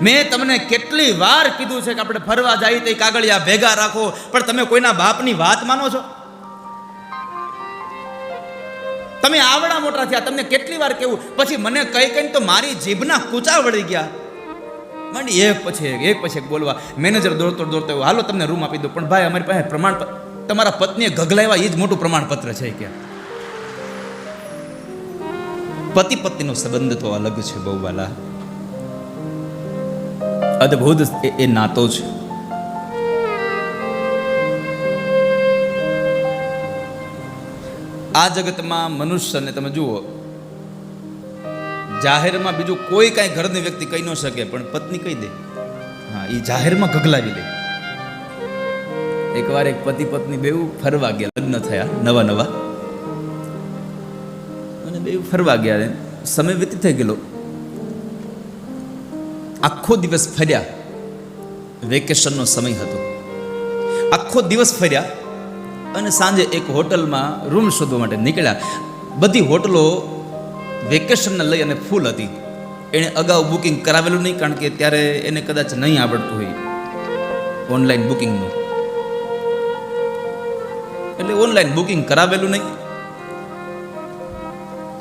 મેં તમને કેટલી વાર કીધું છે કે આપણે ફરવા જઈએ તે કાગળિયા ભેગા રાખો, પણ તમે કોઈના બાપની વાત માનો છો? તમે આવડા મોટા થયા, તમને કેટલી વાર કેવું? પછી મને કઈ કઈ તો મારી જીભના કૂચા વળી ગયા. માંડી એક પછી એક એક પછી એક બોલવા, મેનેજર દોડતો દોડતો એવું હાલો, તમને રૂમ આપી દો પણ ભાઈ અમારી પાસે પ્રમાણ તમારા પત્નીએ ગગલાવ્યા એ જ મોટું પ્રમાણપત્ર છે કે. પતિ પત્નીનો સંબંધ તો અલગ છે, બહુ વાલા. અદ્ભુત એ- નાતો છે આ જગતમાં મનુષ્યને તમે જુઓ, જાહેરમાં બીજું કોઈ કાંઈ ઘરની વ્યક્તિ કહી ન શકે, પણ પત્ની કહી દે. હા એ જાહેરમાં ગગલાવી દે એકવાર એક પતિ પત્ની બેઉ ફરવા ગયા, લગ્ન થયા, નવા નવા. અને બેઉ ફરવા ગયા, સમય વ્યતીત થઈ ગયેલો. આખો દિવસ ફર્યા, વેકેશનનો સમય હતો. આખો દિવસ ફર્યા અને સાંજે એક હોટલમાં રૂમ શોધવા માટે નીકળ્યા. બધી હોટલો વેકેશનને લઈ અને ફૂલ હતી. એણે અગાઉ બુકિંગ કરાવેલું નહીં કારણ કે ત્યારે એને કદાચ નહીં આવડતું હોય ઓનલાઈન બુકિંગનું. એટલે ઓનલાઈન બુકિંગ કરાવેલું નહીં.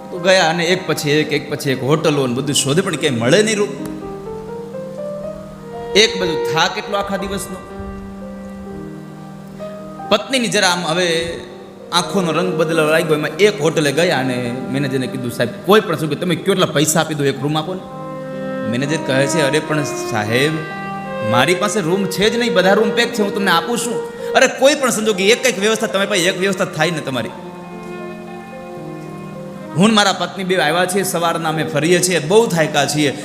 તો ગયા અને એક પછી એક એક પછી એક હોટલો અને બધું શોધે, પણ ક્યાંય મળે નહીં રૂમ. એક બધું થાક એટલો આખા દિવસનો? પત્નીની જરા આમ હવે આંખોનો રંગ બદલાવા લાગ્યો, એમાં એક હોટલે ગયા અને મેનેજરને કીધું, સાહેબ, કોઈ પણ શું કે, તમે કેટલા પૈસા આપી દો એક રૂમ આપો ને? મેનેજર કહે છે, અરે, પણ સાહેબ, મારી પાસે રૂમ છે જ નહીં, બધા રૂમ પેક છે, હું તમને આપું છું. અરે, કોઈ પણ સંજોગે, એક એક વ્યવસ્થા, તમારી પાસે એક વ્યવસ્થા થાય ને તમારી. હું મારા પત્ની બે આવ્યા છીએ, સવારના અમે ફરીએ છીએ, બહુ થાયકા છીએ.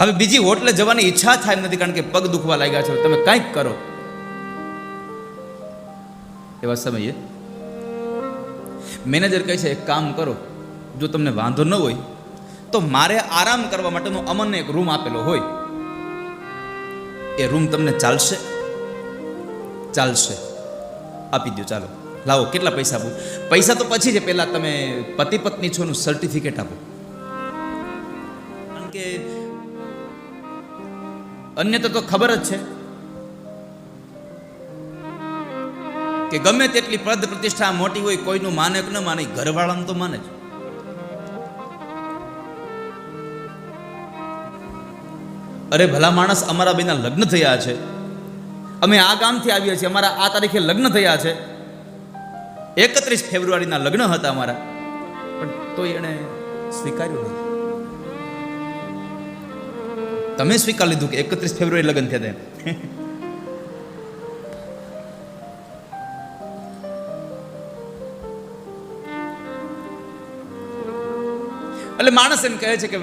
હવે બીજી હોટલે જવાની ઈચ્છા થાય નથી, કારણ કે પગ દુખવા લાગ્યા છે. તમે કંઈક કરો. એવા સમયે મેનેજર કહે છે, એક કામ કરો. જો તમને વાંધો ન હોય, તો મારે આરામ કરવા માટેનો અમને એક રૂમ આપેલો હોય. એ રૂમ તમને ચાલશે? ચાલશે. આપી દો ચાલો. લાવો, કેટલા પૈસા આપો? પૈસા તો પછી છે પહેલાં તમે પતિ પત્ની છો નું સર્ટિફિકેટ આપો. અન્ય તો ખબર જ છે કે ગમે તેટલી પદ પ્રતિષ્ઠા મોટી હોય, કોઈનું માને કે ન માને ઘરવાળાનું તો માને જ. અરે ભલા માણસ અમારા બેના લગ્ન થયા છે. અમે આ ગામથી આવીએ છીએ, અમારા આ તારીખે લગ્ન થયા છે. એકત્રીસ ફેબ્રુઆરીના લગ્ન હતા અમારા. પણ તો એણે સ્વીકાર્યું નહીં. તમે સ્વીકાર લીધું કે એકત્રીસ ફેબ્રુઆરી લગ્ન થયા એટલે માણસ એમ કહે છે કે,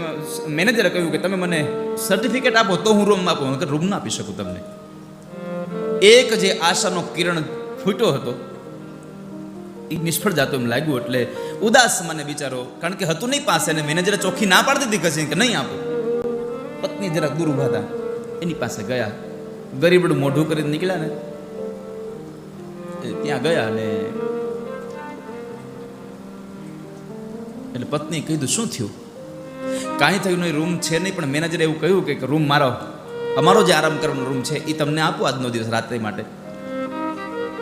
મેનેજરે કહ્યું કે તમે મને સર્ટિફિકેટ આપો તો હું રૂમ આપું. કે રૂમ ના આપી શકું તમને. એક જે આશાનો કિરણ ફૂટ્યો હતો એ નિષ્ફળ જતો એમ લાગ્યું. એટલે ઉદાસ મને બિચારો, કારણ કે હતું નહીં પાસે અને મેનેજરે ચોખ્ખી ના પાડતી હતી કશી કે નહીં આપો. પત્ની જરાક દૂર ઊભા હતા. એની પાસે ગયા. ગરીબડું મોઢું કરીને નીકળ્યા ને. ત્યાં ગયા અને એટલે પત્ની કીધું, શું થયું? કાંઈ થયું નહીં, રૂમ છે નહીં, પણ મેનેજરે એવું કહ્યું કે રૂમ મારો. અમારો જે આરામ કરવાનો રૂમ છે એ તમને આપો આજનો દિવસ રાત્રિ માટે.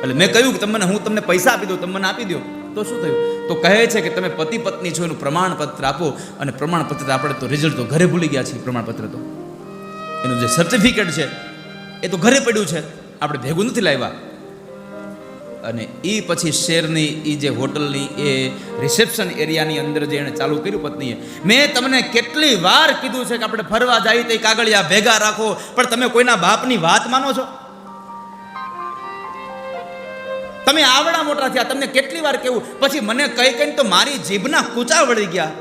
એટલે મેં કહ્યું કે, તમને હું તમને પૈસા આપી દઉં, તમને આપી દો તો શું થયું? તો કહે છે કે તમે પતિ પત્ની છો એનું પ્રમાણપત્ર આપો અને પ્રમાણપત્ર આપણે તો રિઝલ્ટ તો ઘરે ભૂલી ગયા છીએ પ્રમાણપત્ર તો. એનું જે સર્ટિફિકેટ છે, એ તો ઘરે પડ્યું છે. આપણે ભેગું નથી લાવ્યા. અને એ પછી શેરની એ જે હોટલની, એ રિસેપ્શન એરિયાની અંદર જે એણે ચાલુ કર્યું પત્નીએ, મેં તમને કેટલી વાર કીધું છે કે આપણે ફરવા જઈએ તો કાગળિયા ભેગા રાખો, પણ તમે કોઈના બાપની વાત માનો છો? તમે આવડા મોટા થયા, તમને કેટલી વાર કેવું? પછી મને કઈ કઈ તો મારી જીભના કૂચા વળી ગયા.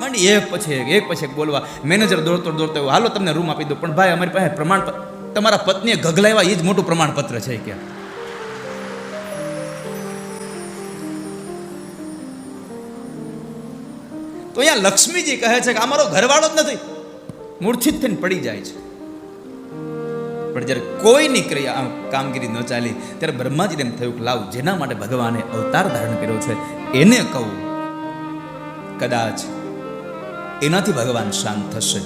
માંડી, એક પછી એક એક પછી એક બોલવા. મેનેજર દોડતો દોડતો એવું, હાલો, તમને રૂમ આપી દો પણ ભાઈ, અમારી પાસે પ્રમાણપત્ર તમારા પત્નીએ ગગલાવ્યા એ જ મોટું પ્રમાણપત્ર છે કે. તો અહીંયા લક્ષ્મીજી કહે છે કે અમારો ઘરવાળો જ નથી. મૂર્છિત થઈને પડી જાય છે. પણ જ્યારે કોઈની ક્રિયા આમ કામગીરી ન ચાલી, ત્યારે બ્રહ્માજીને એમ થયું કે લાવ, જેના માટે ભગવાને અવતાર ધારણ કર્યો છે, એને કહું, કદાચ એનાથી ભગવાન શાંત થશે.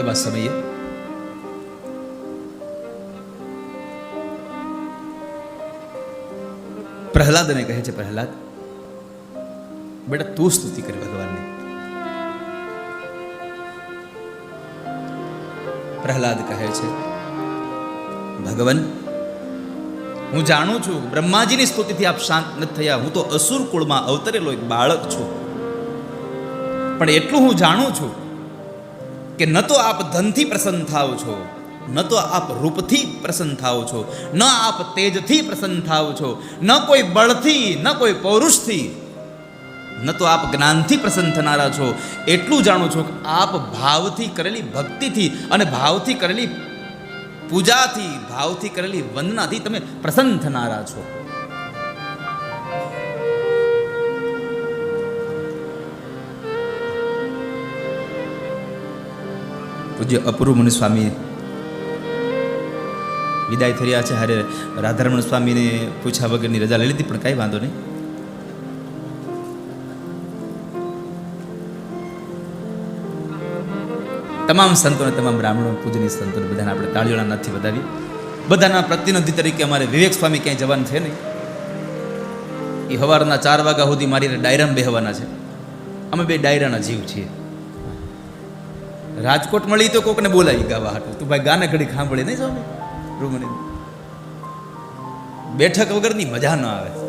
એવા સમયે પ્રહલાદને કહે છે, પ્રહલાદ, બેટા, તું સ્તુતિ કરી ભગવાન પ્રહલાદ કહે છે, ભગવાન, હું જાણું છું, બ્રહ્માજીની સ્તુતિથી આપ શાંત નથી થયા. હું તો અસુર કુળમાં અવતરેલો એક બાળક છું. પણ એટલું હું જાણું છું કે ન તો આપ ધનથી પ્રસન્ન થાઓ છો, ન તો આપ રૂપથી પ્રસન્ન થાઓ છો, ન આપ તેજથી પ્રસન્ન થાઓ છો, ન કોઈ બળથી, ન કોઈ પૌરુષથી ન તો આપ જ્ઞાનથી પ્રસન્ન થનારા છો. એટલું જાણું છું કે આપ ભાવથી કરેલી ભક્તિથી અને ભાવથી કરેલી પૂજાથી, ભાવથી કરેલી વંદનાથી તમે પ્રસન્ન થનારા છો. પૂજ્ય અપૂર્વ મુનિ સ્વામી વિદાય થઈ રહ્યા છે. હારે રાધારમણ સ્વામીને પૂછ્યા વગરની રજા લઈ લીધી, પણ કાંઈ વાંધો નહીં. તમામ સંતોને તમામ બ્રાહ્મણો પૂજની સંતોને બધાને આપણે તાળીઓના નથી વધાવી. બધાના પ્રતિનિધિ તરીકે અમારે વિવેક સ્વામી ક્યાંય જવાનું છે નહીં. એ સવારના ચાર વાગ્યા સુધી મારી ડાયરામાં બેહવાના છે. અમે બે ડાયરાના જીવ છીએ. રાજકોટ મળી તો કોકને બોલાવી ગાવા હાટું. તું ભાઈ ગાને ઘડી ખાંભળી નહીં જાવ રૂમની બેઠક વગરની મજા ન આવે.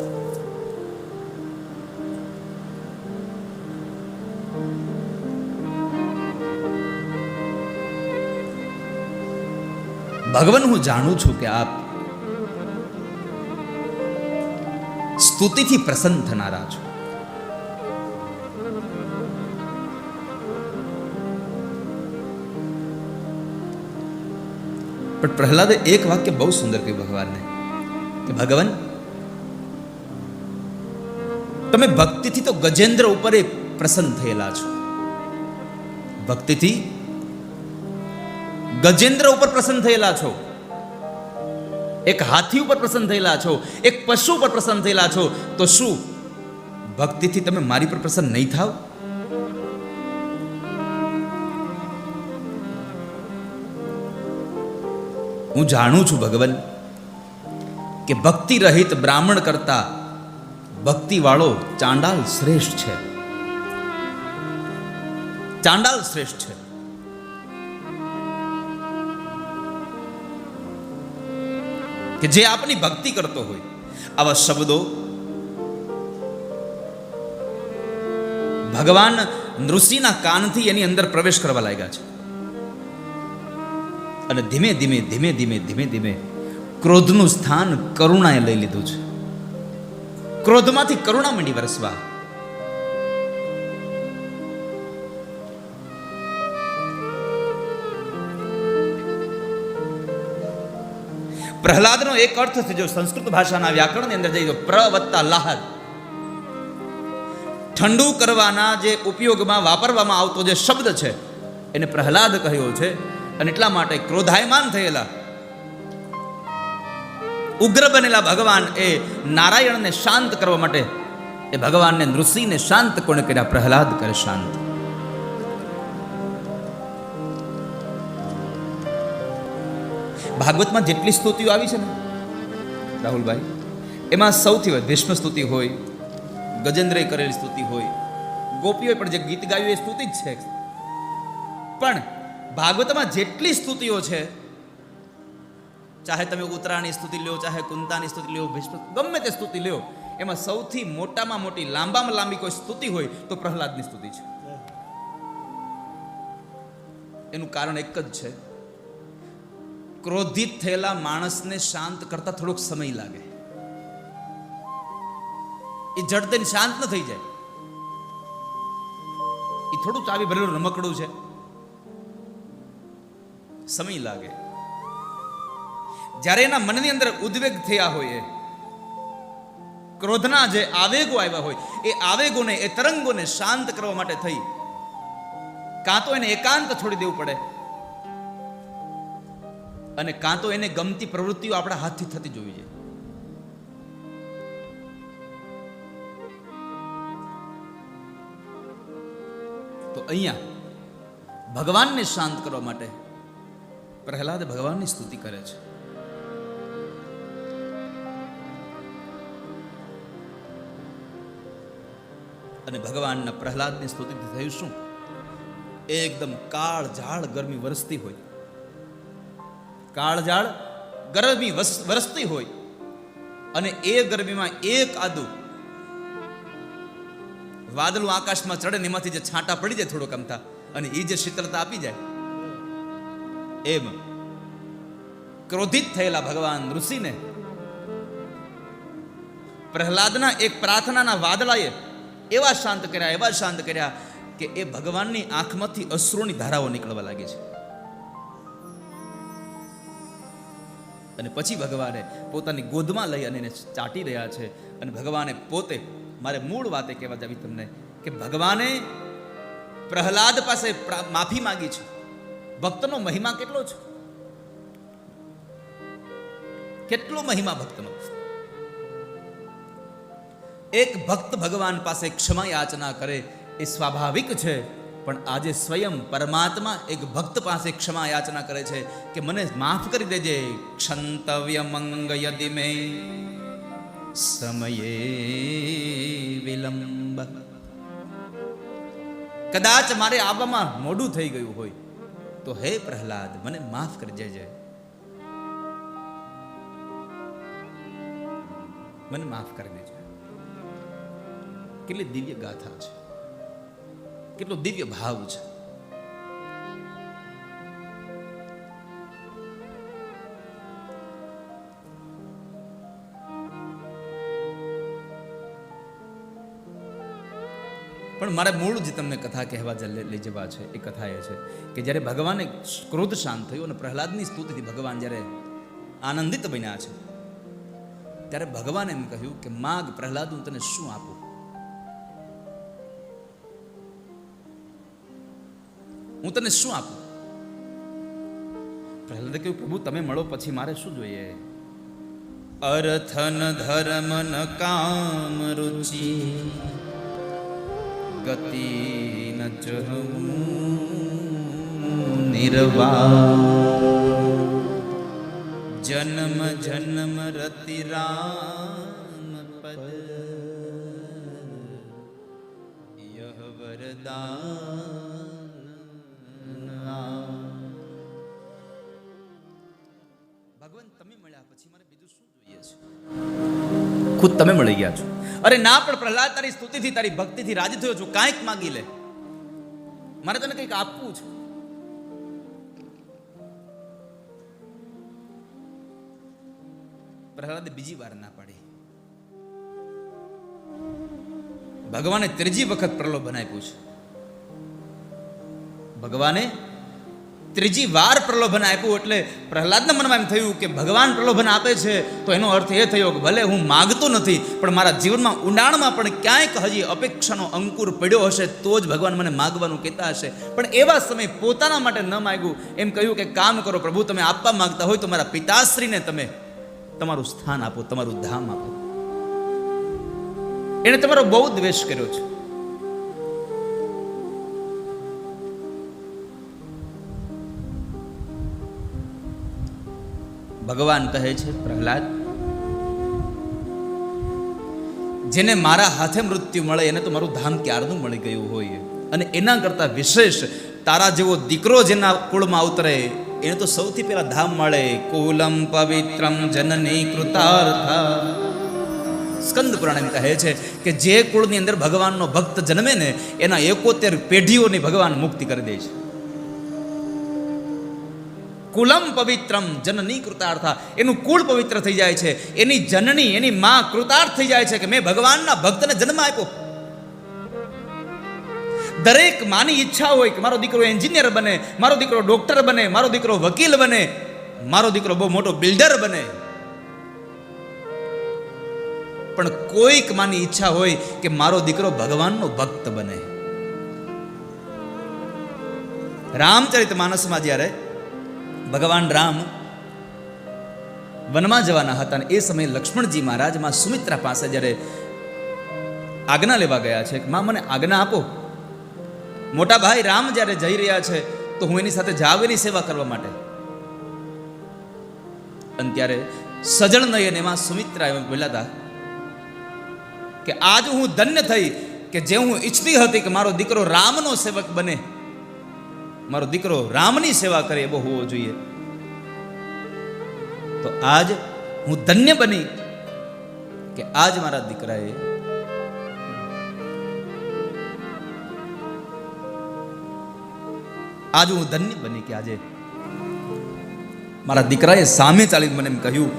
ભગવાન, હું જાણું છું કે આપ સ્તુતિથી પ્રસન્ન થનારા છો. પણ પ્રહલાદે એક વાક્ય બહુ સુંદર કહ્યું ભગવાનને, કે ભગવાન, તમે ભક્તિથી તો ગજેન્દ્ર ઉપર પ્રસન્ન થયેલા છો. ભક્તિથી ગજેન્દ્ર ઉપર પ્રસન્ન થયેલા છો. એક હાથી ઉપર પ્રસન્ન થયેલા છો. એક પશુ ઉપર પ્રસન્ન થયેલા છો. તો શું? ભક્તિથી તમે મારી પર પ્રસન્ન નહીં થાવ? હું જાણું છું ભગવાન, કે ભક્તિ રહિત બ્રાહ્મણ કરતા ભક્તિવાળો ચાંડાલ શ્રેષ્ઠ છે. ચાંડાલ શ્રેષ્ઠ છે. કે જે આપની ભક્તિ કરતો હોય, આવા શબ્દો ભગવાન નૃષિના કાનથી એની અંદર પ્રવેશ કરવા લાગ્યા છે. અને ધીમે ધીમે ધીમે ધીમે ધીમે ધીમે ક્રોધનું સ્થાન કરુણાએ લઈ લીધું છે. ક્રોધમાંથી કરુણા મંડી વરસવા. પ્રહલાદનો એક અર્થ છે જો સંસ્કૃત ભાષાના વ્યાકરણની અંદર જઈએ તો પ્ર વત્તા લાહદ ઠંડુ કરવાના જે ઉપયોગમાં વાપરવામાં આવતો જે શબ્દ છે, એને પ્રહલાદ કહ્યો છે અને એટલા માટે ક્રોધાયમાન થયેલા. ઉગ્ર બનેલા ભગવાન એ નારાયણને શાંત કરવા માટે, એ ભગવાનને નૃસિંહને શાંત કોણે કર્યા? પ્રહલાદ કરે શાંત. ભાગવતમાં જેટલી સ્તુતિઓ આવી છે ને રાહુલભાઈ એમાં સૌથી વધુ ભીષ્મ સ્તુતિ હોય ગજેન્દ્રએ કરેલી સ્તુતિ હોય ગોપીઓએ પણ જે ગીત ગાયું એ સ્તુતિ જ છે. પણ ભાગવતમાં જેટલી સ્તુતિઓ છે ચાહે તમે ઉત્તરાની સ્તુતિ લ્યો ચાહે કુંતાની સ્તુતિ લ્યો ભીષ્મ ગમે તે સ્તુતિ લ્યો એમાં સૌથી મોટામાં મોટી લાંબામાં લાંબી કોઈ સ્તુતિ હોય તો પ્રહલાદની સ્તુતિ છે. એનું કારણ એક જ છે ક્રોધિત થયેલા માણસને શાંત કરતા થોડોક સમય લાગે. એ જડતેને શાંત ન થઈ જાય. એ થોડું ચાવી ભરેલું રમકડું છે. સમય લાગે. જ્યારે એના મનની અંદર ઉદ્વેગ થયા હોય, ક્રોધના જે આવેગો આવ્યા હોય, એ આવેગોને, એ તરંગોને શાંત કરવા માટે થઈ. કાં તો એને એકાંત છોડી દેવું પડે. અને કાં તો એને ગમતી પ્રવૃત્તિઓ આપણા હાથથી થતી જોવી જોઈએ. તો અહીંયા ભગવાનને શાંત કરવા માટે પ્રહલાદ ભગવાનની સ્તુતિ કરે છે. અને ભગવાનના પ્રહલાદની સ્તુતિથી થયું શું? એકદમ કાળ ઝાડ ગરમી વરસતી હોય. કાળ ઝાડ ગરમી વરસતી હોય અને એ ગરમીમાં એક આદુ વાદળું આકાશમાં ચડે ને એમાંથી જે છાંટા પડી જાય થોડોક અમથા અને એ જે શીતળતા આપી જાય, એમ ક્રોધિત થયેલા ભગવાન ઋષિને પ્રહલાદના એક પ્રાર્થનાના વાદળાએ એવા શાંત કર્યા, એવા શાંત કર્યા કે એ ભગવાનની આંખમાંથી અશ્રુની ધારાઓ નીકળવા લાગી છે. અને પછી ભગવાને પોતાની ગોદમાં લઈ અને એને ચાટી રહ્યા છે. અને ભગવાને પોતે મારે મૂળ વાતે કહેવા જાવી તમને કે ભગવાને પ્રહલાદ પાસે માફી માંગી છે. ભક્તનો મહિમા કેટલો છે? કેટલો મહિમા ભક્તનો? એક ભક્ત ભગવાન પાસે ક્ષમા યાચના કરે એ સ્વાભાવિક છે. પણ આજે સ્વયં પરમાત્મા એક ભક્ત પાસે ક્ષમા યાચના કરે છે કે મને માફ કરી દેજે. ક્ષંતવ્ય મંગ યદિ મે સમયે વિલંબ. કદાચ મારે આવવામાં મોડું થઈ ગયું હોય તો હે પ્રહલાદ, મને માફ કરી દેજે. મને માફ કરી દેજે. કેટલી દિવ્ય ગાથા છે. કેટલો દિવ્ય ભાવ છે. પણ મારે મૂળ જે તમને કથા કહેવા લઈ જવા છે, એ કથા એ છે કે જ્યારે ભગવાને ક્રોધ શાંત થયો અને પ્રહલાદની સ્તુતિથી ભગવાન જ્યારે આનંદિત બન્યા છે, ત્યારે ભગવાને એમ કહ્યું કે, માગ પ્રહલાદ હું તને શું આપું? હું તને શું આપું? પ્રહલાદે કહ્યું પ્રભુ તમે મળો પછી મારે શું જોઈએ? અર્થન ધર્મ ન કામ રુચિ ગતિ ન નિર્વા જન્મ જન્મ રતિ રામ પદ. યહ વરદાન. ખુદ તમે મળી ગયા છો. અરે ના, પણ પ્રહલાદ તારી સ્તુતિથી, તારી ભક્તિથી રાજી થયો છું. કાંઈક માંગી લે. મારે તને કંઈક આપવું છે. પ્રહલાદે બીજી વાર ના પાડી. ભગવાને ત્રીજી વખત પ્રલોભન આપ્યું છે. ભગવાને ત્રીજી વાર પ્રલોભન આપ્યું એટલે પ્રહલાદના મનમાં એમ થયું કે ભગવાન પ્રલોભન આપે છે, તો એનો અર્થ એ થયો કે ભલે હું માગતો નથી, પણ મારા જીવનમાં ઊંડાણમાં પણ ક્યાંક હજી અપેક્ષાનો અંકુર પડ્યો હશે, તો જ ભગવાન મને માગવાનું કહેતા હશે. પણ એવા સમય પોતાના માટે ન માગ્યું. એમ કહ્યું કે કામ કરો પ્રભુ, તમે આપવા માંગતા હોય તો મારા પિતાશ્રીને તમે તમારું સ્થાન આપો, તમારું ધામ આપો. એણે તમારો બહુ દ્વેષ કર્યો છે. ભગવાન કહે છે, પ્રહલાદ, જેને મારા હાથે મૃત્યુ મળે, એને તો મારું ધામ ક્યારનું મળી ગયું હોય? અને એના કરતા વિશેષ, તારા જેવો દીકરો જેના કુળમાં અવતરે એને તો સૌથી પહેલા ધામ મળે. કુલમ પવિત્રમ જનની કૃતાર્થ. સ્કંદ પુરાણ કહે છે કે જે કુળની અંદર ભગવાનનો ભક્ત જન્મે ને, એના એકોતેર પેઢીઓની ભગવાન મુક્તિ કરી દે છે. કુલમ પવિત્રમ જનની કૃતાર્થા. એનું કુળ પવિત્ર થઈ જાય છે. એની જનની, એની માં કૃતાર્થ થઈ જાય છે કે મેં ભગવાનના ભક્તને જન્મ આપ્યો. દરેક માની ઈચ્છા હોય કે મારો દીકરો એન્જિનિયર બને, મારો દીકરો ડોક્ટર બને, મારો દીકરો વકીલ બને, મારો દીકરો બહુ મોટો બિલ્ડર બને. પણ કોઈક માની ઈચ્છા હોય કે મારો દીકરો ભગવાનનો ભક્ત બને. રામચરિત માનસમાં જ્યારે ભગવાન રામ વનમાં જવાના હતા અને એ સમયે લક્ષ્મણજી મહારાજમાં સુમિત્રા પાસે જ્યારે આજ્ઞા લેવા ગયા છે માં, મને આજ્ઞા આપો. મોટા ભાઈ, રામ જ્યારે જઈ રહ્યા છે, તો હું એની સાથે જાવ એની સેવા કરવા માટે. અને ત્યારે સજળ નયન એમાં સુમિત્રા એમ બોલ્યા હતા કે આજ હું ધન્ય થઈ કે જે હું ઈચ્છતી હતી કે મારો દીકરો રામનો સેવક બને. મારો દીકરો રામની સેવા કરે એવો હોવો જોઈએ. તો આજ હું ધન્ય બની કે આજ મારા દીકરાએ આજ હું ધન્ય બની કે આજે મારા દીકરાએ સામે ચાલીને મને એમ કહ્યું,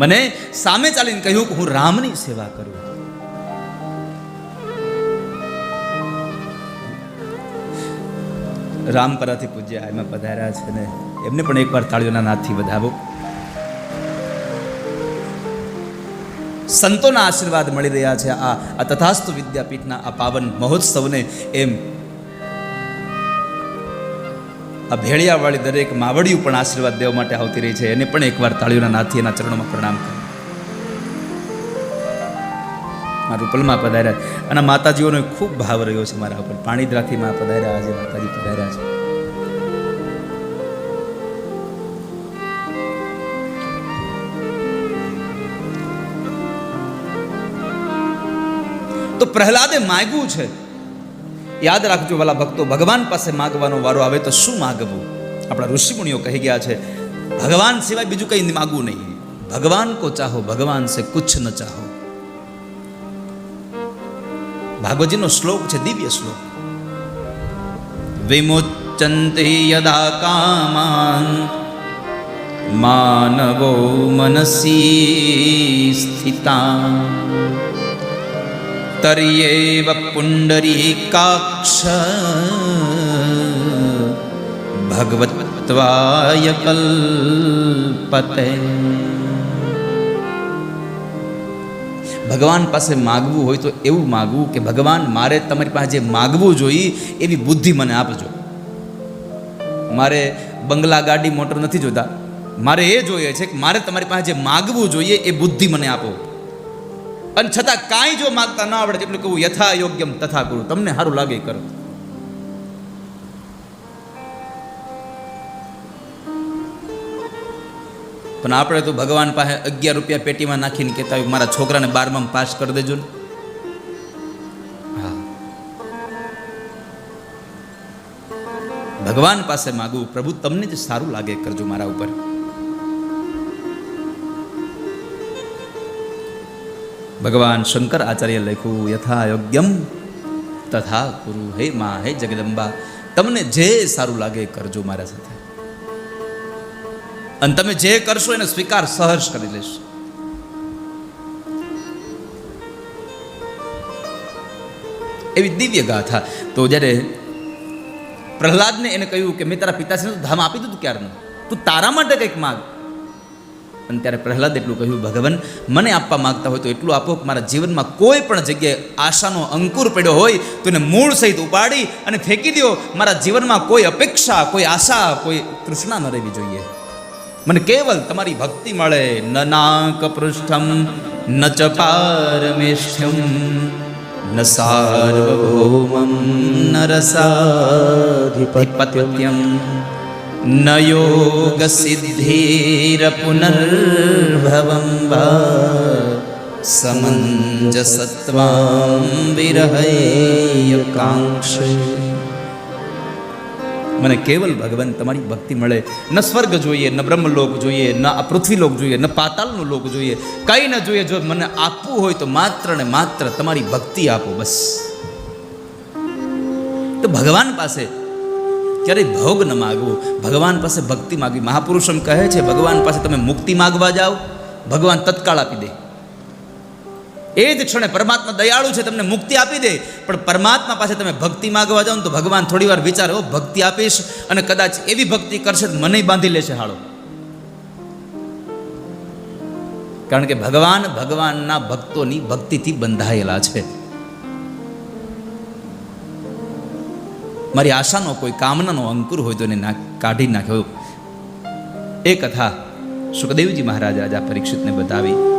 મને સામે ચાલીને કહ્યું કે હું રામની સેવા કરું. રામપરાથી પૂજ્ય એમાં પધાર્યા છે ને એમને પણ એકવાર તાળીઓના નાથથી વધાવો. સંતોના આશીર્વાદ મળી રહ્યા છે આ આ તથાસ્તુ વિદ્યાપીઠના આ પાવન મહોત્સવને એમ આ ભેળિયાવાળી દરેક માવડીઓ પણ આશીર્વાદ દેવા માટે આવતી રહી છે. એને પણ એકવાર તાળીઓના નાથી એના ચરણોમાં પ્રણામ કરો. મારા રૂપલમાં પધાર્યા અને માતાજીઓનો ખૂબ ભાવ રહ્યો છે મારા ઉપર. પાણીદ્રાથી માં પધાર્યા આજે માતાજી પધાર્યા છે. તો પ્રહલાદે માગ્યું છે. યાદ રાખજો વાલા ભક્તો, ભગવાન પાસે માગવાનો વારો આવે તો શું માગવું? આપણા ઋષિમુનિઓ કહી ગયા છે, ભગવાન સિવાય બીજું કંઈ માગવું નહીં. ભગવાન કો ચાહો, ભગવાન સે કુછ ન ચાહો. ભાગવતજીનો શ્લોક છે, દિવ્ય શ્લોક. વિમુચંતે યદા કામાન, માનવો મનસી સ્થિતા. તર્યેવ પુંડરીકાક્ષ, ભગવત્વાય કલ્પતે. ભગવાન પાસે માગવું હોય તો એવું માગવું કે ભગવાન, મારે તમારી પાસે જે માગવું જોઈએ, એવી બુદ્ધિ મને આપજો. મારે બંગલા ગાડી મોટર નથી જોતા. મારે એ જોઈએ છે કે મારે તમારી પાસે જે માગવું જોઈએ, એ બુદ્ધિ મને આપો. અને છતાં કાંઈ જો માગતા ન આવડે એટલું કહું યથા યોગ્યમ તથા કરું. તમને સારું લાગે કરો. પણ આપણે તો ભગવાન પાસે અગિયાર રૂપિયા પેટીમાં નાખીને કહેતા હોય, મારા છોકરાને બારમાં પાસ કરી દેજો ને. ભગવાન પાસે માગવું પ્રભુ, તમને જ સારું લાગે, કરજો મારા ઉપર. ભગવાન શંકર આચાર્ય લખ્યું યથા યોગ્યમ તથા કુરુ, હે મા, હે જગદંબા, તમને જે સારું લાગે, કરજો મારા સાથે. અને તમે જે કરશો એને સ્વીકાર સહર્ષ કરી લેશો. એવી દિવ્ય ગાથા. તો જ્યારે પ્રહલાદને એને કહ્યું કે મેં તારા પિતાશ્રીને ધામ આપી દીધું ક્યારનું? તું તારા માટે કંઈક માગ. અને ત્યારે પ્રહલાદ એટલું કહ્યું, ભગવાન, મને આપવા માંગતા હોય તો એટલું આપો કે મારા જીવનમાં કોઈ પણ જગ્યાએ આશાનો અંકુર પડ્યો હોય તો એને મૂળ સહિત ઉપાડી અને ફેંકી દો મારા જીવનમાં કોઈ અપેક્ષા, કોઈ આશા, કોઈ તૃષ્ણા ન રહેવી જોઈએ. મને કેવલ તમારી ભક્તિ મળે. ન નાક પૃષ્ઠમ, ન ચ પારમેષ્ઠ્યમ ન સાર્વભૌમમ, ન રસાધિપત્યમ, ન યોગ સિદ્ધિર પુનર્ભવમ વા સમંજસત્વામ વિરહય કાંક્ષે મને કેવલ ભગવાન તમારી ભક્તિ મળે. ન સ્વર્ગ જોઈએ, ન બ્રહ્મલોક જોઈએ, ન આ પૃથ્વીલોક જોઈએ, ન પાતાલનો લોક જોઈએ. કંઈ ન જોઈએ, જો મને આપવું હોય તો માત્ર ને માત્ર તમારી ભક્તિ આપો, બસ. તો ભગવાન પાસે ક્યારેય ભોગ ન માગવું. ભગવાન પાસે ભક્તિ માગવી. મહાપુરુષમ કહે છે, ભગવાન પાસે તમે મુક્તિ માગવા જાઓ. ભગવાન તત્કાળ આપી દે. એ જ ક્ષણે પરમાત્મા દયાળુ છે તમને મુક્તિ આપી દે. પણ પરમાત્મા પાસે તમે ભક્તિ માગવા જાઓ તો ભગવાન થોડી વાર વિચારે "ઓ, ભક્તિ આપીશ. અને કદાચ એવી ભક્તિ કરશે તો મને બાંધી લેશે હાળો. કારણ કે ભગવાન ભગવાનના ભક્તોની ભક્તિથી બંધાયેલા છે. મારી આશાનો કોઈ કામનાનો અંકુર હોય તો એને ના કાઢી નાખ્યો. એ કથા સુખદેવજી મહારાજ રાજા પરીક્ષિતને બતાવી.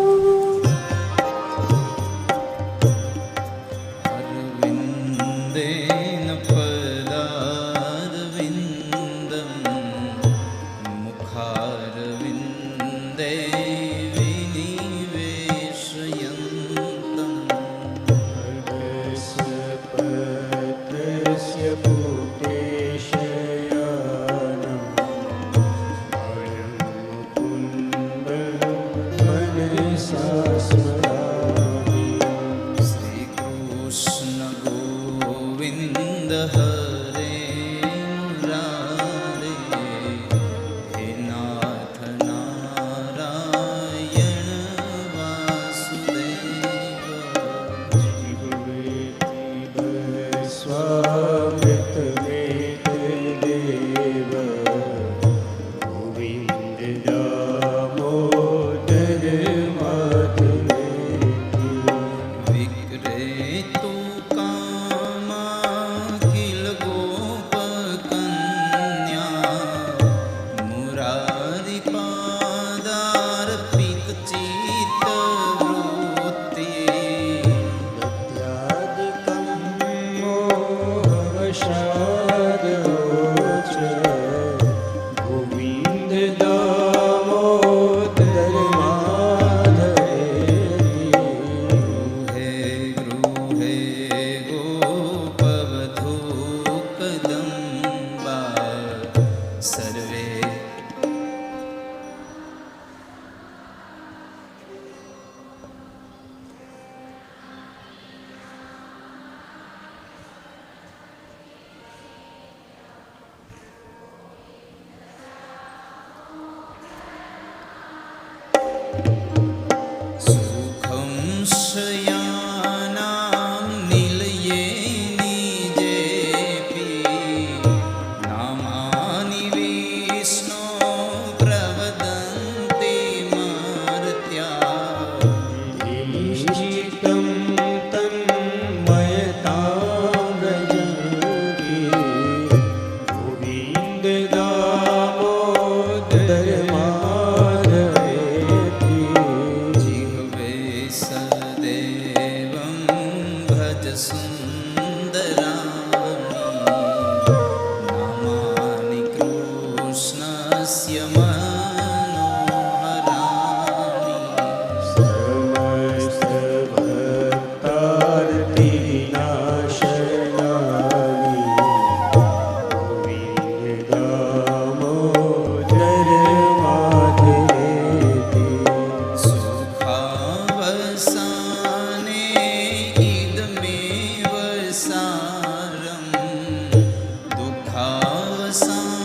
sun.